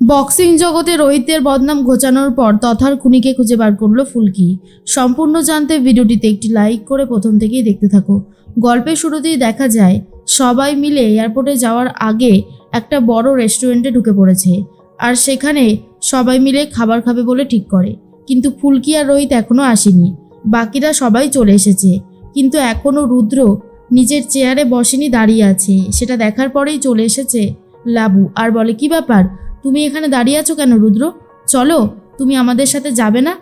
Boxing জগতে রোহিতের বদনাম ঘোচানোর পর তথার খুনিকে খুঁজে বার করল ফুলকি। সম্পূর্ণ জানতে ভিডিওটিতে একটি লাইক করে প্রথম থেকেই দেখতে থাকো। গল্পের শুরুতেই দেখা যায়, সবাই মিলে এয়ারপোর্টে যাওয়ার আগে একটা বড় রেস্টুরেন্টে ঢুকে পড়েছে আর সেখানে সবাই মিলে খাবার খাবে বলে ঠিক করে। কিন্তু ফুলকি আর রোহিত এখনও আসেনি। বাকিরা সবাই চলে এসেছে। কিন্তু এখনও রুদ্র নিজের চেয়ারে বসেনি, দাঁড়িয়ে আছে। সেটা দেখার পরেই চলে এসেছে লাবু। আর বলে, কি ব্যাপার? তুমি এখানে দাঁড়িয়ে আছো কেন, রুদ্র? চলো, তুমি আমাদের সাথে যাবে না?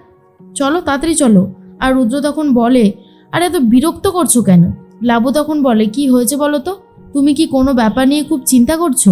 চলো, তাড়াতাড়ি চলো। আর রুদ্র তখন বলে, আরে, এত বিরক্ত করছ কেন? লাবু তখন বলে, কি হয়েছে বলো তো? তুমি কি কোনো ব্যাপার নিয়ে খুব চিন্তা করছ?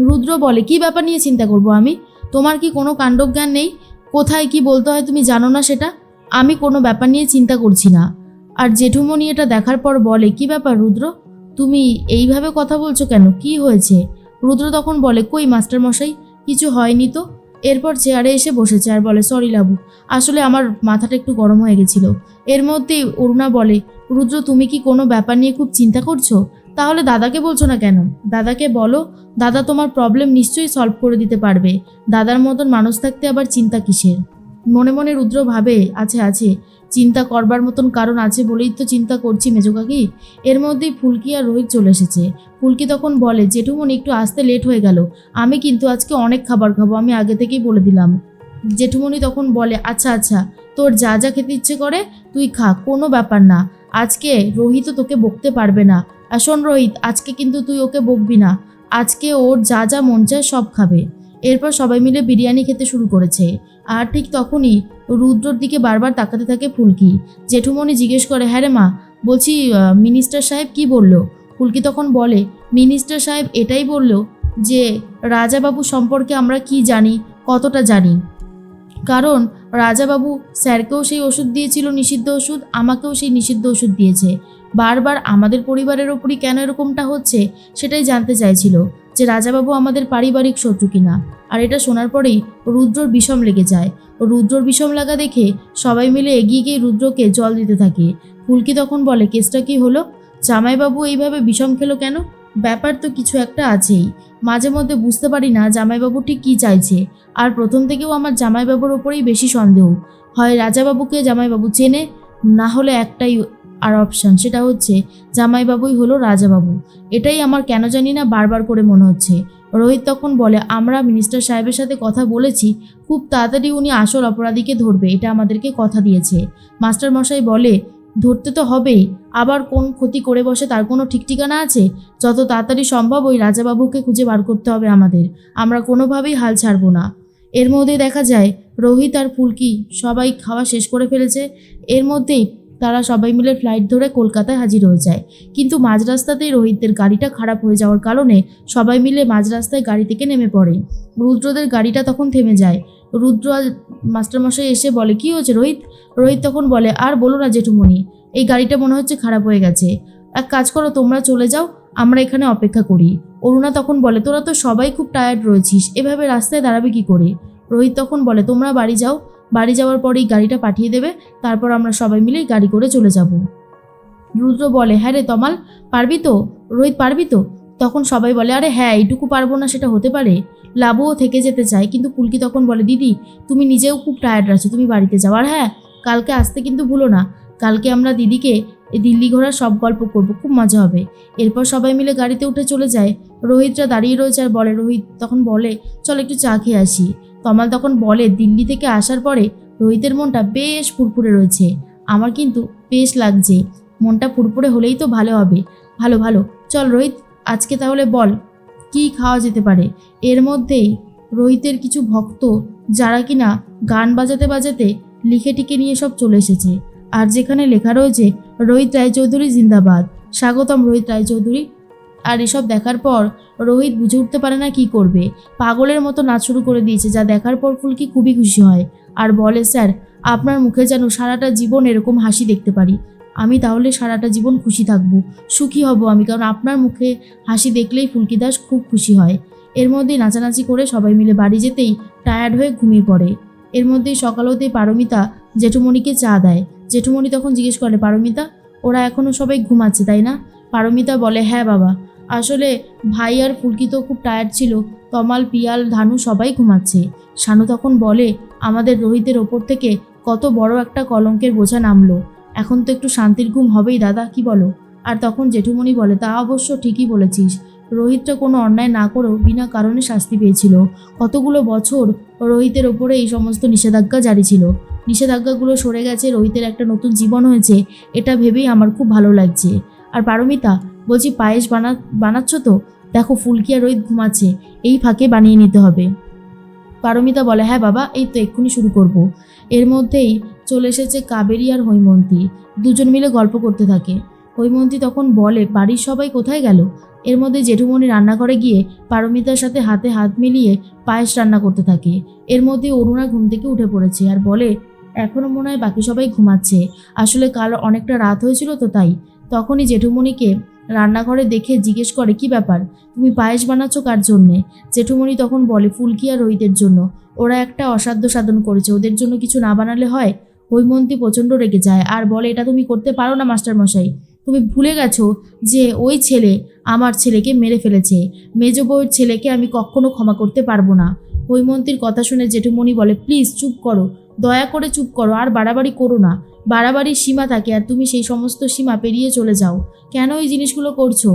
রুদ্র বলে, কি ব্যাপার নিয়ে চিন্তা করব আমি? তোমার কি কোনো কাণ্ডজ্ঞান নেই? কোথায় কি বলতে হয় তুমি জানো না সেটা? আমি কোনো ব্যাপার নিয়ে চিন্তা করছি না। আর জেঠুমনি এটা দেখার পর বলে, কি ব্যাপার রুদ্র? তুমি এইভাবে কথা বলছো কেন? কি হয়েছে? রুদ্র তখন বলে, কই মাস্টার মশাই, কিছু হয়নি তো? এরপর চেয়ারে এসে বসেছে আর বলে, সরি লাবু, আসলে আমার মাথাটা একটু গরম হয়ে গেছিল। এর মধ্যেই অরুণা বলে, রুদ্র, তুমি কি কোনো ব্যাপার নিয়ে খুব চিন্তা করছ? তাহলে দাদাকে বলছো না কেন? দাদাকে বলো, দাদা তোমার প্রবলেম নিশ্চয়ই সলভ করে দিতে পারবে। দাদার মতন মানুষ থাকতে আবার চিন্তা কিসের? মনে মনে রুদ্র ভাবে, আছে আছে চিন্তা করবার মতন কারণ আছে বলেই তো চিন্তা করছি মেজো কাকি। এর মধ্যেই ফুলকি আর রোহিত চলে এসেছে। ফুলকি তখন বলে জেঠুমনি একটু আসতে লেট হয়ে গেল। আমি কিন্তু আজকে অনেক খাবার খাব, আমি আগে থেকেই বলে দিলাম। জেঠুমনি তখন বলে আচ্ছা আচ্ছা তোর যা যা খেতে ইচ্ছে করে, তুই খা, কোনো ব্যাপার না। আজকে রোহিতও তোকে বকতে পারবে না। আর শোন রোহিত, আজকে কিন্তু তুই ওকে বকবি না। আজকে ওর যা যা মন চায় সব খাবে। এরপর সবাই মিলে বিরিয়ানি খেতে শুরু করেছে। আর ঠিক তখনই রুদ্রর দিকে বারবার তাকাতে থাকে ফুলকি। জেঠুমনি জিজ্ঞেস করে হ্যাঁ রে মা, বলছি মিনিস্টার সাহেব কি বলল? ফুলকি তখন বলে, মিনিস্টার সাহেব এটাই বলল যে, রাজাবাবু সম্পর্কে আমরা কি জানি, কতটা জানি। কারণ রাজাবাবু স্যারকেও সেই ওষুধ দিয়েছিল, নিষিদ্ধ ওষুধ, আমাকেও সেই নিষিদ্ধ ওষুধ দিয়েছে। বারবার আমাদের পরিবারের ওপরই কেন এরকমটা হচ্ছে সেটাই জানতে চাইছিল যে রাজাবাবু আমাদের পারিবারিক শত্রু কিনা। আর এটা শোনার পরেই রুদ্রর বিষম লেগে যায়। ও রুদ্রর বিষম লাগা দেখে সবাই মিলে এগিয়ে গিয়ে রুদ্রকে জল দিতে থাকে। ফুলকি তখন বলে, কেসটা কি হলো? জামাইবাবু এইভাবে বিষম খেলো কেন? ব্যাপার তো কিছু একটা আছেই। মাঝে মধ্যে বুঝতে পারি না জামাইবাবু ঠিক কী চাইছে। আর প্রথম থেকেও আমার জামাইবাবুর ওপরেই বেশি সন্দেহ। হয় রাজাবাবুকে জামাইবাবু চেনে, না হলে একটাই আর অপশান সেটা হচ্ছে, জামাইবাবুই হলো রাজাবাবু। এটাই আমার কেন জানি না বারবার করে মনে হচ্ছে। রোহিত তখন বলে, আমরা মিনিস্টার সাহেবের সাথে কথা বলেছি, খুব তাড়াতাড়ি উনি আসল অপরাধীকে ধরবে, এটা আমাদেরকে কথা দিয়েছে। মাস্টার মশাই বলে, ধরতে তো হবেই, আবার কোন ক্ষতি করে বসে তার কোনো ঠিক ঠিকানা আছে? যত তাড়াতাড়ি সম্ভব ওই রাজাবাবুকে খুঁজে বার করতে হবে আমাদের, আমরা কোনোভাবেই হাল ছাড়বো না। এর মধ্যে দেখা যায়, রোহিত আর ফুলকি সবাই খাওয়া শেষ করে ফেলেছে। এর মধ্যেই তারা সবাই মিলে ফ্লাইট ধরে কলকাতায় হাজির হয়ে যায়। কিন্তু মাঝ রাস্তাতেই রোহিতদের গাড়িটা খারাপ হয়ে যাওয়ার কারণে সবাই মিলে মাঝ রাস্তায় গাড়ি থেকে নেমে পড়ে। রুদ্রদের গাড়িটা তখন থেমে যায়। রুদ্র মাস্টারমশাই এসে বলে, কি হয়েছে রোহিত? রোহিত তখন বলে, আর বলো না জেঠুমণি, এই গাড়িটা মনে হচ্ছে খারাপ হয়ে গেছে। এক কাজ করো, তোমরা চলে যাও, আমরা এখানে অপেক্ষা করি। অরুণা তখন বলে, তোরা তো সবাই খুব টায়ার্ড রয়েছিস, এভাবে রাস্তায় দাঁড়াবে কি করে? রোহিত তখন বলে, তোমরা বাড়ি যাও বাড়ি যাওয়ার পরেই গাড়িটা পাঠিয়ে দেবে, তারপর আমরা সবাই মিলেই গাড়ি করে চলে যাব। রুদ্র বলে হ্যাঁ রে তমাল, পারবি তো? রোহিত, পারবি তো? তখন সবাই বলে, আরে হ্যাঁ এইটুকু পারব না, সেটা হতে পারে। লাবুও থেকে যেতে চায়, কিন্তু পুলকি তখন বলে, দিদি, তুমি নিজেও খুব টায়ার্ড আছো, তুমি বাড়িতে যাও। আর হ্যাঁ কালকে আসতে কিন্তু ভুলো না। কালকে আমরা দিদিকে দিল্লি ঘোরার সব গল্প করব, খুব মজা হবে। এরপর সবাই মিলে গাড়িতে উঠে চলে যায়। রোহিতরা দাঁড়িয়ে রয়েছে আর বলে, রোহিত, তখন বলে, চল একটু চা খেয়ে আসি। তমাল তখন বলে, দিল্লি থেকে আসার পরে রোহিতের মনটা বেশ ফুরফুরে রয়েছে। আমার কিন্তু বেশ লাগছে। মনটা ফুরফুরে হলেই তো ভালো হবে। ভালো ভালো। চল রোহিত, আজকে তাহলে বল, কি খাওয়া যেতে পারে? এর মধ্যেই রোহিতের কিছু ভক্ত যারা কিনা গান বাজাতে বাজাতে লিখে টিকে নিয়ে সব চলে এসেছে। আর যেখানে লেখা রয়েছে, রোহিত রায়চৌধুরী জিন্দাবাদ। স্বাগতম রোহিত রায়চৌধুরী। আর এসব দেখার পর রোহিত বুঝে উঠতে পারে না কি করবে। পাগলের মতো নাচ শুরু করে দিয়েছে, যা দেখার পর ফুলকি খুবই খুশি হয়। আর বলে, স্যার, আপনার মুখে যেন সারাটা জীবন এরকম হাসি দেখতে পারি। আমি তাহলে সারাটা জীবন খুশি থাকব, সুখী হব আমি, কারণ আপনার মুখে হাসি দেখলেই ফুলকি দাস খুব খুশি হয়। এর মধ্যে নাচানাচি করে সবাই মিলে বাড়ি যেতেই টায়ার্ড হয়ে ঘুমিয়ে পড়ে। এর মধ্যেই সকাল হতেই পারমিতা জেঠুমণিকে চা দেয়। জেঠুমণি তখন জিজ্ঞেস করে, পারমিতা, ওরা এখনও সবাই ঘুমাচ্ছে, তাই না? পারমিতা বলে হ্যাঁ বাবা। আসলে ভাই আর ফুলকি তো খুব টায়ার্ড ছিল। তমাল, পিয়াল, ধানু সবাই ঘুমাচ্ছে। শানু তখন বলে, আমাদের রোহিতের ওপর থেকে কত বড় একটা কলঙ্কের বোঝা নামলো। এখন তো একটু শান্তির ঘুম হবেই দাদা, কি বলো? আর তখন জেঠুমণি বলে, তা অবশ্য ঠিকই বলেছিস। রোহিতটা কোনো অন্যায় না করেও বিনা কারণে শাস্তি পেয়েছিল। কতগুলো বছর রোহিতের ওপরে এই সমস্ত নিষেধাজ্ঞা জারি ছিল। নিষেধাজ্ঞাগুলো সরে গেছে, রোহিতের একটা নতুন জীবন হয়েছে। এটা ভেবেই আমার খুব ভালো লাগছে। আর পারমিতা বলছি পায়েস বানা, বানাচ্ছ তো? দেখো ফুলকি আর রোহিত ঘুমাচ্ছে, এই ফাঁকে বানিয়ে নিতে হবে। পারমিতা বলে হ্যাঁ বাবা, এই তো এক্ষুনি শুরু করব। এর মধ্যেই চলে এসেছে কাবেরী আর হৈমন্তী, দুজন মিলে গল্প করতে থাকে। হৈমন্তী তখন বলে, বাড়ির সবাই কোথায় গেল? এর মধ্যে জেঠুমণি রান্নাঘরে গিয়ে পারমিতার সাথে হাতে হাত মিলিয়ে পায়েস রান্না করতে থাকে। এর মধ্যে অরুণা ঘুম থেকে উঠে পড়েছে আর বলে এখনও মনে হয় বাকি সবাই ঘুমাচ্ছে। আসলে কাল অনেকটা রাত হয়েছিল তো তাই। তখনই জেঠুমণিকে রান্নাঘরে দেখে জিজ্ঞেস করে, কি ব্যাপার? তুমি পায়েস বানাচ্ছ কার জন্যে? জেঠুমণি তখন বলে ফুলকি আর রোহিতের জন্য? ওরা একটা অসাধ্য সাধন করেছে, ওদের জন্য কিছু না বানালে হয়? হৈমন্তী প্রচণ্ড রেগে যায়, আর বলে, এটা তুমি করতে পারো না মাস্টারমশাই তুমি ভুলে গেছো যে ওই ছেলে আমার ছেলেকে মেরে ফেলেছে। মেজ বউয়ের ছেলেকে আমি কখনো ক্ষমা করতে পারব না। হৈমন্তীর কথা শুনে জেঠুমণি বলে, প্লিজ চুপ করো। দয়া করে চুপ করো, আর বাড়াবাড়ি করো না। বাড়াবাড়ির সীমা থাকে, আর তুমি সেই সমস্ত সীমা পেরিয়ে চলে যাও। কেন এই জিনিসগুলো করছ?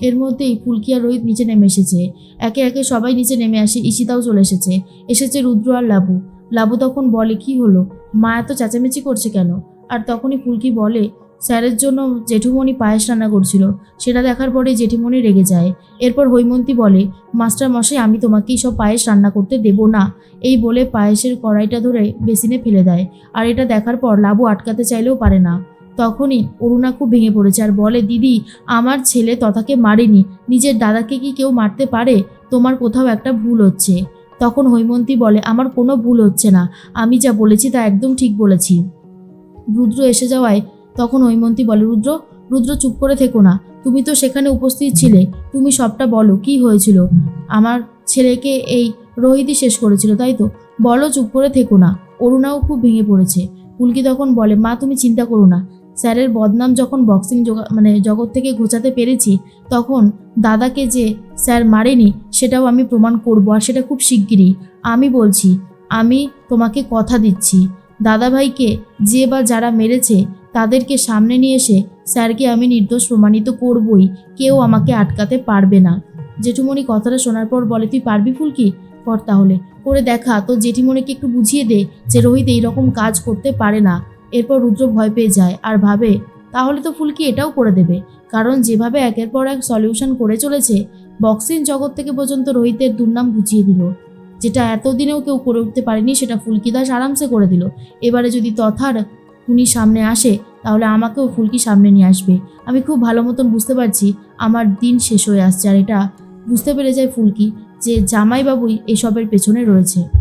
এর মধ্যেই ফুলকি আর রোহিত নিচে নেমে এসেছে। একে একে সবাই নিচে নেমে আসে, ঈশিতাও চলে এসেছে। এসেছে রুদ্র আর লাবু। লাবু তখন বলে, কি হলো? মা এত চেঁচামেচি করছে কেন? আর তখনই ফুলকি বলে স্যারের জন্য জেঠুমণি পায়েস রান্না করছিল, সেটা দেখার পরে জেঠিমণি রেগে যায়। এরপর হৈমন্তী বলে, মাস্টার মশাই, আমি তোমাকে সব পায়েস রান্না করতে দেব না। এই বলে পায়েসের কড়াইটা ধরে বেসিনে ফেলে দেয়, আর এটা দেখার পর লাবু আটকাতে চাইলেও পারে না। তখনই অরুণা খুব ভেঙে পড়েছে আর বলে, দিদি, আমার ছেলে তথাকে মারেনি, নিজের দাদাকে কি কেউ মারতে পারে? তোমার কোথাও একটা ভুল হচ্ছে। তখন হৈমন্তী বলে, আমার কোনো ভুল হচ্ছে না, আমি যা বলেছি তা একদম ঠিক বলেছি। রুদ্র এসে যাওয়ায় তখন হৈমন্তী বলে, রুদ্র রুদ্র চুপ করে থেকো না। তুমি তো সেখানে উপস্থিত ছিলে। তুমি সবটা বলো, কি হয়েছিল? আমার ছেলেকে এই রোহিতই শেষ করেছিল, তাই তো? বলো, চুপ করে থেকো না। অরুণাও খুব ভেঙে পড়েছে। পুলকি তখন বলে, মা, তুমি চিন্তা করো না। স্যারের বদনাম যখন বক্সিং মানে জগৎ থেকে ঘোচাতে পেরেছি, তখন দাদাকে যে স্যার মারেনি, সেটাও আমি প্রমাণ করব, আর সেটা খুব শিগগিরই। আমি বলছি, আমি তোমাকে কথা দিচ্ছি। দাদাভাইকে যে বা যারা মেরেছে তাদেরকে সামনে নিয়ে এসে স্যারকে আমি নির্দোষ প্রমাণিত করবই, কেউ আমাকে আটকাতে পারবে না। জেঠুমণি কথাটা শোনার পর বলে, তুই পারবি ফুলকি? কর তাহলে। করে দেখা তো জেঠিমণিকে একটু বুঝিয়ে দে যে রোহিত এইরকম কাজ করতে পারে না। এরপর রুদ্র ভয় পেয়ে যায় আর ভাবে, তাহলে তো ফুলকি এটাও করে দেবে। কারণ যেভাবে একের পর এক সলিউশন করে চলেছে বক্সিং জগৎ থেকে পর্যন্ত রোহিতের দুর্নাম বুঝিয়ে দিল। যেটা এতদিনেও কেউ করে উঠতে পারেনি, সেটা ফুলকি দাস আরামসে করে দিল। এবারে যদি তথার খুনি সামনে আসে, তাহলে আমাকেও ফুলকি সামনে নিয়ে আসবে। আমি খুব ভালো মতন বুঝতে পারছি আমার দিন শেষ হয়ে আসছে, আর এটা বুঝতে পেরে যায় ফুলকি যে জামাইবাবুই এসবের পেছনে রয়েছে।